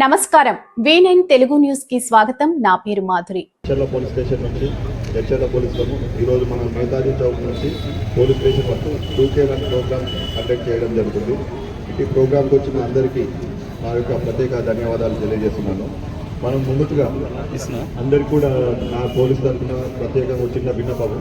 నమస్కారం. V nine Telugu న్యూస్కి స్వాగతం. నా పేరు మాధురి. పోలీస్ స్టేషన్ నుంచి హెచ్ఎల్ల పోలీసులకు ఈరోజు మనం నేతాజీ చౌక్ నుంచి పోలీస్ స్టేషన్ వరకు two K run programme conduct చేయడం జరుగుతుంది. ఈ ప్రోగ్రాంకి వచ్చిన అందరికీ మా యొక్క ప్రత్యేక ధన్యవాదాలు తెలియజేస్తున్నాను. మనం ముందుగా అందరికీ కూడా నా పోలీస్ తరఫున ప్రత్యేకంగా చిన్న విన్నపం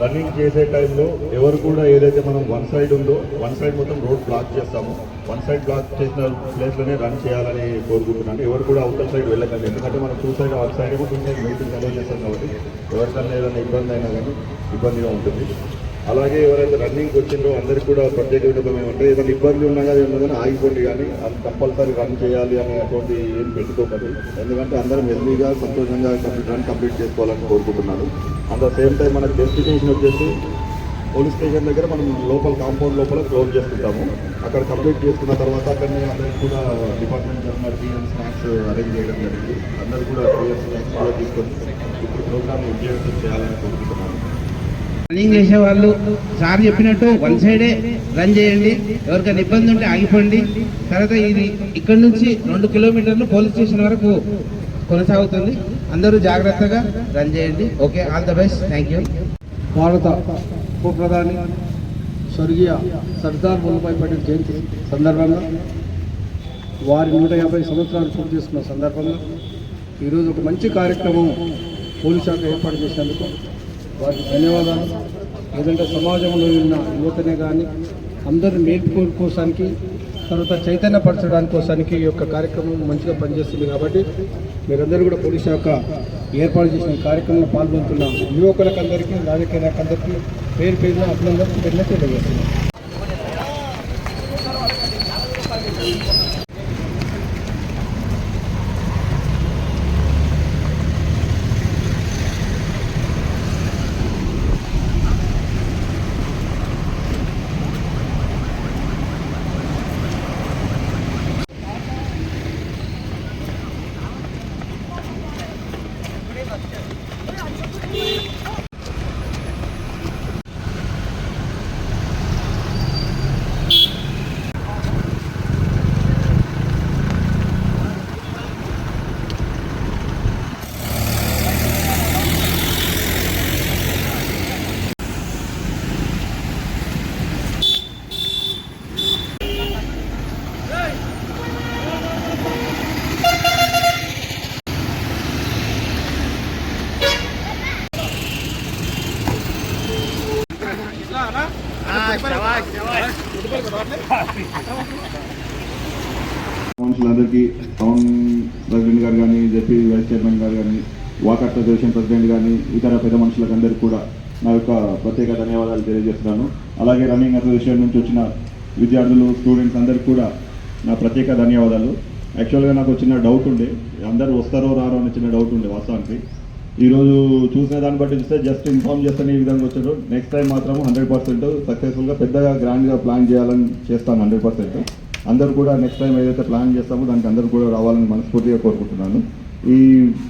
రన్నింగ్ చేసే టైంలో ఎవరు కూడా ఏదైతే మనం వన్ సైడ్ ఉందో వన్ సైడ్ మొత్తం రోడ్ బ్లాక్ చేస్తాము. వన్ సైడ్ బ్లాక్ చేసిన ప్లేస్లోనే రన్ చేయాలని కోరుకుంటున్నాను. ఎవరు కూడా అవతల సైడ్ వెళ్ళకండి. ఎందుకంటే మనం టూ సైడ్ వన్ సైడ్ కూడా టూ సైడ్ మీటింగ్ అలౌ చేస్తాం కాబట్టి ఎవరికన్నా ఏదైనా ఇబ్బంది అయినా కానీ ఇబ్బందిగా ఉంటుంది. అలాగే ఎవరైతే రన్నింగ్ వచ్చిందో అందరికీ కూడా ప్రత్యేక విధంగా ఏమంటే ఏదైనా ఇబ్బంది ఉన్నా కానీ ఏమన్నా కానీ ఆగిపోండి కానీ అది కంపల్సరీ రన్ చేయాలి అనేటువంటి ఏం పెట్టుకోకండి. ఎందుకంటే అందరం హెల్దీగా సంతోషంగా కంప్లీట్ రన్ కంప్లీట్ చేసుకోవాలని కోరుకుంటున్నాను. అట్ ద సేమ్ టైం మనకు డెస్టినేషన్ వచ్చేసి పోలీస్ స్టేషన్ దగ్గర మనం లోపల కాంపౌండ్ లోపల క్లోజ్ చేసుకుంటాము. అక్కడ కంప్లీట్ చేసుకున్న తర్వాత అక్కడనే అందరికి కూడా డిపార్ట్మెంట్ జరిగిన టీ అండ్ స్నాక్స్ అరేంజ్ చేయడం జరిగింది. అందరూ కూడా టీ అండ్ స్నాక్స్ కూడా తీసుకొని ఇప్పుడు ప్రోగ్రామ్ విజయవంతం చేయాలని కోరుకుంటున్నాను రన్నింగ్ చేసే వాళ్ళు సార్ చెప్పినట్టు వన్ సైడే రన్ చేయండి. ఎవరికైనా ఇబ్బంది ఉంటే ఆగిపోండి. తర్వాత ఇది ఇక్కడ నుంచి రెండు కిలోమీటర్లు పోలీస్ స్టేషన్ వరకు కొనసాగుతుంది. అందరూ జాగ్రత్తగా రన్ చేయండి. Okay all the best thank you భారత ఉప ప్రధాని స్వర్గీయ సర్దార్ వల్లభాయ్ పటేల్ జయంతి సందర్భంగా వారి నూట యాభై సంవత్సరాలు పూర్తి చేసుకున్న సందర్భంగా ఈరోజు ఒక మంచి కార్యక్రమం పోలీస్ శాఖ ఏర్పాటు చేసినందుకు వారికి ధన్యవాదాలు. ఏదంటే సమాజంలో ఉన్న యువతనే కానీ అందరిని మేల్కోసానికి తర్వాత చైతన్యపరచడానికి కోసానికి ఈ యొక్క కార్యక్రమం మంచిగా పనిచేస్తుంది కాబట్టి మీరందరూ కూడా పోలీస్ శాఖ ఏర్పాటు చేసిన కార్యక్రమంలో పాల్గొంటున్న యువకులకందరికీ రాజకీయ నాయకులందరికీ పేరు పేరున అభినందనలు తెలియజేస్తున్నాను కౌన్సిలర్లందరికీ టౌన్ ప్రెసిడెంట్ గారు కానీ జెపీ వైస్ చైర్మన్ గారు కానీ వాక్ అసోసియేషన్ ప్రెసిడెంట్ కానీ ఇతర పెద్ద మనుషులకు అందరికీ కూడా నా యొక్క ప్రత్యేక ధన్యవాదాలు తెలియజేస్తున్నాను. అలాగే రన్నింగ్ అసోసియేషన్ నుంచి వచ్చిన విద్యార్థులు స్టూడెంట్స్ అందరికీ కూడా నా ప్రత్యేక ధన్యవాదాలు. యాక్చువల్గా నాకు వచ్చిన డౌట్ ఉండే. అందరూ వస్తారో రారో అని చిన్న డౌట్ ఉండే వాస్తవానికి. ఈరోజు చూసిన దాన్ని బట్టి చూస్తే జస్ట్ ఇన్ఫార్మ్ చేస్తాను ఈ విధంగా వచ్చారు నెక్స్ట్ టైం మాత్రం హండ్రెడ్ పర్సెంట్ సక్సెస్ఫుల్గా పెద్దగా గ్రాండ్గా ప్లాన్ చేయాలని చేస్తాను హండ్రెడ్ పర్సెంట్ అందరూ కూడా నెక్స్ట్ టైం ఏదైతే ప్లాన్ చేస్తామో దానికి అందరూ కూడా రావాలని మనస్ఫూర్తిగా కోరుకుంటున్నాను. ఈ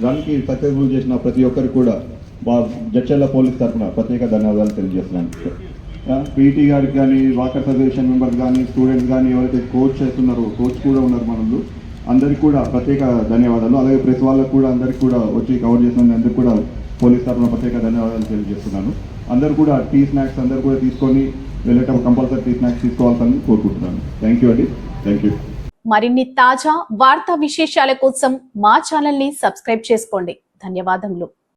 రన్కి సక్సెస్ఫుల్ చేసిన ప్రతి ఒక్కరికి కూడా మా జడ్చల్ల పోలీస్ తరఫున ప్రత్యేక ధన్యవాదాలు తెలియజేస్తున్నాను. పీటీ గారికి కానీ వాకర్ ఫెడరేషన్ మెంబర్స్ కానీ స్టూడెంట్స్ కానీ ఎవరైతే కోచ్ చేస్తున్నారో కోచ్ కూడా ఉన్నారు మనలో అందరికీ కూడా ప్రత్యేక ధన్యవాదాలు. అలాగే ప్రతి వాళ్ళకు కూడా అందరికీ కూడా వచ్చి కవర్ చేసిన అందరికీ కూడా పోలీస్ తరఫున ప్రత్యేక ధన్యవాదాలు తెలియజేస్తున్నాను. అందరూ కూడా టీ స్నాక్స్ అందరూ కూడా తీసుకొని వెళ్ళేటప్పుడు కంపల్సరీ టీ స్నాక్స్ తీసుకోవాలని కోరుకుంటున్నాను. థ్యాంక్ యూ అండి థ్యాంక్ యూ మరిన్ని తాజా వార్తా విశేషాల కోసం మా ఛానల్ని సబ్స్క్రైబ్ చేసుకోండి. ధన్యవాదములు.